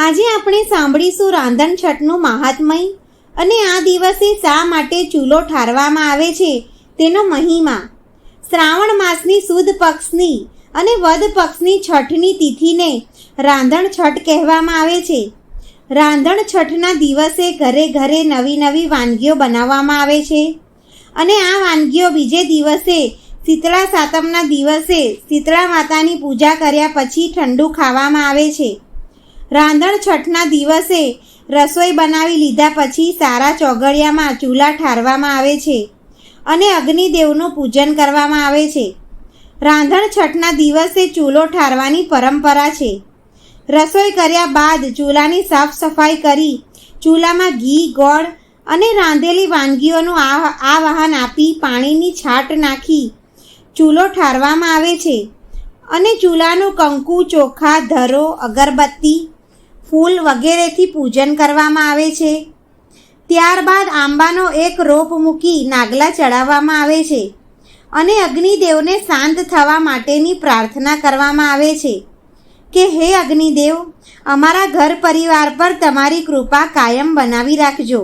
આજે આપણે સાંભળીશું રાંધણ છઠનું મહાત્મય અને આ દિવસે શા માટે ચૂલો ઠારવામાં આવે છે તેનો મહિમા. શ્રાવણ માસની સુદ પક્ષની અને વદ પક્ષની છઠની તિથિને રાંધણ છઠ કહેવામાં આવે છે. રાંધણ છઠના દિવસે ઘરે ઘરે નવી નવી વાનગીઓ બનાવવામાં આવે છે અને આ વાનગીઓ બીજે દિવસે શીતળા સાતમના દિવસે શીતળા માતાની પૂજા કર્યા પછી ઠંડુ ખાવામાં આવે છે. રાંધણ છઠના દિવસે રસોઈ બનાવી લીધા પછી સારા ચોગડિયામાં ચૂલા ઠારવામાં આવે છે અને અગ્નિદેવનું પૂજન કરવામાં આવે છે. રાંધણ છઠના દિવસે ચૂલો ઠારવાની પરંપરા છે. રસોઈ કર્યા બાદ ચૂલાની સાફ સફાઈ કરી, ચૂલામાં ઘી, ગોળ અને રાંધેલી વાનગીઓનું આ આવાહન આપી પાણીની છાટ નાખી ચૂલો ઠારવામાં આવે છે. અને ચૂલાનું કંકુ, ચોખા, ધરો, અગરબત્તી ફૂલ વગેરેથી પૂજન કરવામાં આવે છે. ત્યારબાદ આંબાનો એક રોપ મૂકી નાગલા ચડાવવામાં આવે છે અને અગ્નિદેવને શાંત થવા માટેની પ્રાર્થના કરવામાં આવે છે કે, હે અગ્નિદેવ, અમારા ઘર પરિવાર પર તમારી કૃપા કાયમ બનાવી રાખજો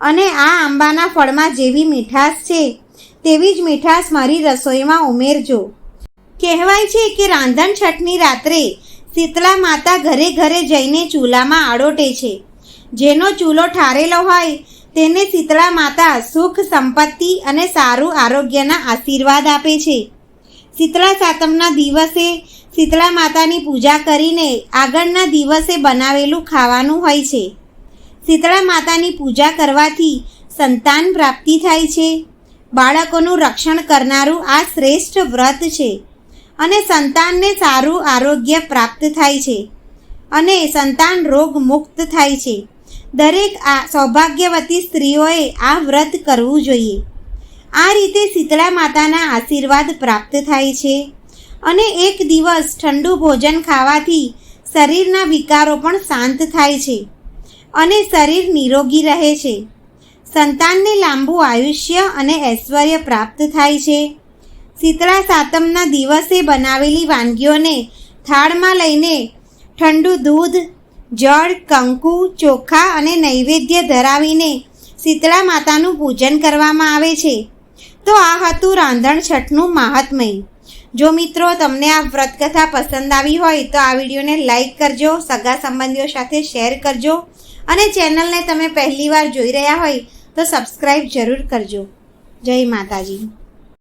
અને આ આંબાના ફળમાં જેવી મીઠાશ છે, તેવી જ મીઠાશ મારી રસોઈમાં ઉમેરજો. કહેવાય છે કે રાંધણ છઠની રાત્રે શીતળા માતા ઘરે ઘરે જઈને ચૂલામાં આડોટે છે. જેનો ચૂલો ઠારેલો હોય, તેને શીતળા માતા સુખ, સંપત્તિ અને સારું આરોગ્યના આશીર્વાદ આપે છે. શીતળા સાતમના દિવસે શીતળા માતાની પૂજા કરીને આગળના દિવસે બનાવેલું ખાવાનું હોય છે. શીતળા માતાની પૂજા કરવાથી સંતાન પ્રાપ્તિ થાય છે. બાળકોનું રક્ષણ કરનારું આ શ્રેષ્ઠ વ્રત છે. અને સંતાનને સારું આરોગ્ય પ્રાપ્ત થાય છે. અને સંતાન રોગ મુક્ત થાય છે. દરેક આ સૌભાગ્યવતી સ્ત્રીઓએ આ વ્રત કરવું જોઈએ. આ રીતે શીતળા માતાના આશીર્વાદ પ્રાપ્ત થાય છે. અને એક દિવસ ઠંડુ ભોજન ખાવાથી શરીરના વિકારો પણ શાંત થાય છે. અને શરીર નિરોગી રહે છે. સંતાનને લાંબુ આયુષ્ય અને ઐશ્વર્ય પ્રાપ્ત થાય છે. શીતળા સાતમના દિવસે બનાવેલી વાનગીઓને થાળમાં લઈને ઠંડુ દૂધ, જળ, કંકુ, ચોખા અને નૈવેદ્ય ધરાવીને શીતળા માતાનું પૂજન કરવામાં આવે છે. તો આ હતું રાંધણ છઠનું મહાત્મય. જો મિત્રો તમને આ વ્રતકથા પસંદ આવી હોય તો આ વિડીયોને લાઇક કરજો, સગા સંબંધીઓ સાથે શેર કરજો અને ચેનલને તમે પહેલીવાર જોઈ રહ્યા હોય તો સબસ્ક્રાઈબ જરૂર કરજો. જય માતાજી.